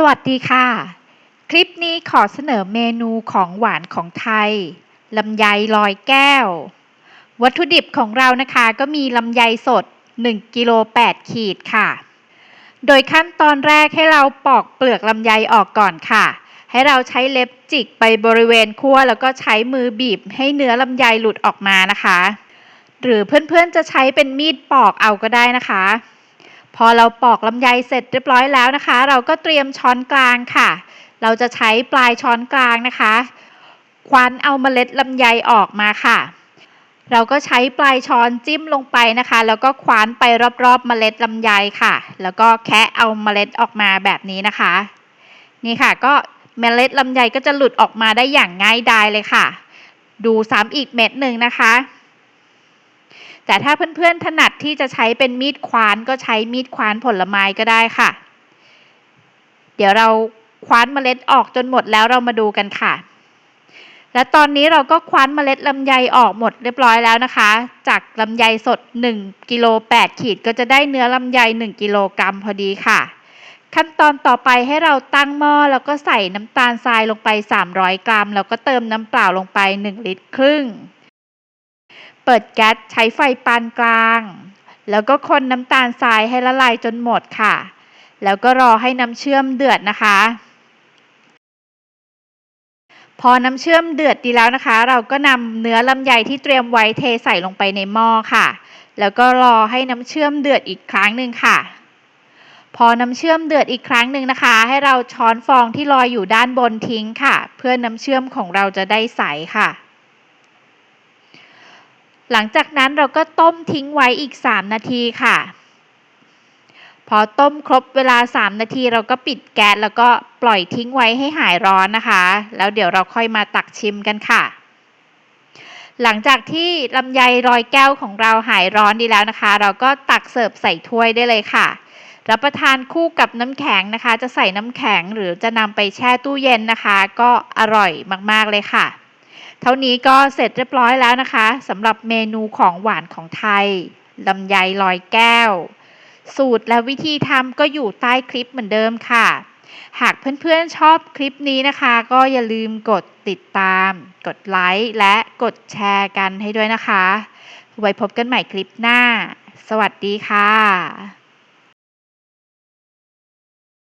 สวัสดีค่ะ คลิปนี้ขอเสนอเมนูของหวานของไทยลำไยลอยแก้ว วัตถุดิบของเรานะคะก็มีลำไยสด 1กิโล8ขีดค่ะ โดยขั้นตอนแรกให้เราปอกเปลือกลำไยออกก่อนค่ะ ให้เราใช้เล็บจิกไปบริเวณขั้วแล้วก็ใช้มือบีบให้เนื้อลำไยหลุดออกมานะคะ หรือเพื่อนๆจะใช้เป็นมีดปอกเอาก็ได้นะคะ พอเราปอกลำไยเสร็จเรียบร้อยแล้วนะคะ เราก็เตรียมช้อนกลางค่ะ เราจะใช้ปลายช้อนกลางนะคะ คว้านเอาเมล็ดลำไยออกมาค่ะ เราก็ใช้ปลายช้อนจิ้มลงไปนะคะ แล้วก็คว้านไปรอบๆเมล็ดลำไยค่ะ แล้วก็แคะเอาเมล็ดออกมาแบบนี้นะคะ นี่ค่ะ ก็เมล็ดลำไยก็จะหลุดออกมาได้อย่างง่ายดายเลยค่ะ ดูซ้ำอีกเม็ดหนึ่งนะคะ แต่ถ้าเพื่อนๆถนัดที่จะใช้เป็นมีดคว้านก็ใช้มีดคว้านผลไม้ก็ได้ค่ะ เดี๋ยวเราคว้านเมล็ดออกจนหมดแล้วเรามาดูกันค่ะ และตอนนี้เราก็คว้านเมล็ดลำไยออกหมดเรียบร้อยแล้วนะคะ จากลำไยสด1กิโล8ขีดก็จะได้เนื้อลำไย1กิโลกรัมพอดีค่ะ ขั้นตอนต่อไปให้เราตั้งหม้อแล้วก็ใส่น้ำตาลทรายลงไป 300 กรัม แล้วก็เติมน้ำเปล่าลงไป 1 ลิตรครึ่ง เปิดแก๊สใช้ไฟปานกลาง แล้วก็คนน้ำตาลทรายให้ละลายจนหมดค่ะ แล้วก็รอให้น้ำเชื่อมเดือดนะคะ พอน้ำเชื่อมเดือดดีแล้วนะคะ เราก็นำเนื้อลำไยที่เตรียมไว้เทใส่ลงไปในหม้อค่ะ แล้วก็รอให้น้ำเชื่อมเดือดอีกครั้งหนึ่งค่ะพอน้ำเชื่อมเดือดอีกครั้งหนึ่งนะคะ ให้เราช้อนฟองที่ลอยอยู่ด้านบนทิ้งค่ะ เพื่อน้ำเชื่อมของเราจะได้ใสค่ะ หลังจากนั้นเราก็ต้มทิ้งไว้อีก 3 นาทีค่ะ พอต้มครบเวลา 3 นาทีเราก็ปิดแก๊สแล้วก็ปล่อยทิ้งไว้ให้หายร้อนนะคะ แล้วเดี๋ยวเราค่อยมาตักชิมกันค่ะ หลังจากที่ลำไยรอยแก้วของเราหายร้อนดีแล้วนะคะ เราก็ตักเสิร์ฟใส่ถ้วยได้เลยค่ะรับประทานคู่กับน้ำแข็งนะคะ จะใส่น้ำแข็งหรือจะนำไปแช่ตู้เย็นนะคะ ก็อร่อยมาก ๆ เลยค่ะ เท่านี้ก็เสร็จเรียบร้อยแล้วนะคะสำหรับเมนูของหวานของไทยลำไยลอยแก้ว สูตรและวิธีทำก็อยู่ใต้คลิปเหมือนเดิมค่ะ หากเพื่อนๆชอบคลิปนี้นะคะ ก็อย่าลืมกดติดตาม กดไลค์และกดแชร์กันให้ด้วยนะคะ ไว้พบกันใหม่คลิปหน้า สวัสดีค่ะ